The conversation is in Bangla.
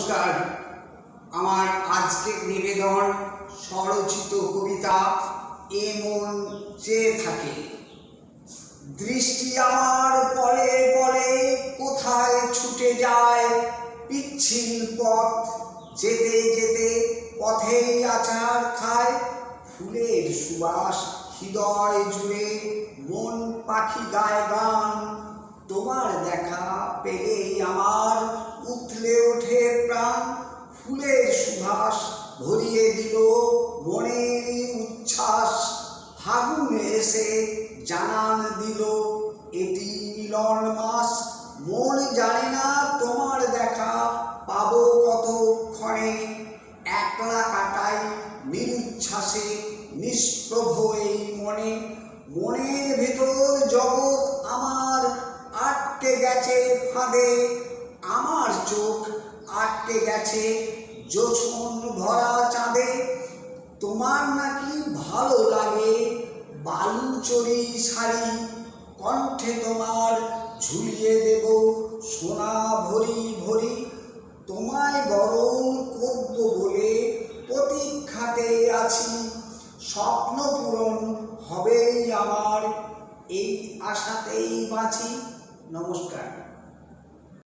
নমস্কার। আমার আজকের নিবেদন স্বরচিত কবিতা এ মন চেয়ে থাকে। দৃষ্টি আমার পলে পলে কোথায় ছুটে যায় পিচ্ছিল পথ। যেতে যেতে পথেই আচার খায়। ফুলের সুবাস হৃদয় জুড়ে মন পাখি গায় গান। তোমার দেখা পেলেই আমার প্রাণ ফুলের সুভাষ ভরিয়ে দিল মনের উচ্ছ্বাস। ফাগুন এসে জানান দিল, এটি মিলন মাস। মন জানে না তোমার দেখা, পাবো কতক্ষণে? একলা কাটাই নিরুচ্ছ্বাসে, নিষ্প্রভ এই মনে। মনের ভেতর জগৎ আমার আটকে গেছে ফাঁদে। আমার চোখ আটকে গেছে। জোছন ভরা চাঁদে তোমার নাকি ভালো লাগে বালুচরি শাড়ি কণ্ঠে তোমার ঝুলিয়ে দেব সোনা ভরি ভরি। তোমায় বরং করব বলে প্রতীক্ষাতে আছি। স্বপ্ন পূরণ হবেই আমার, এই আশাতেই বাঁচি। নমস্কার।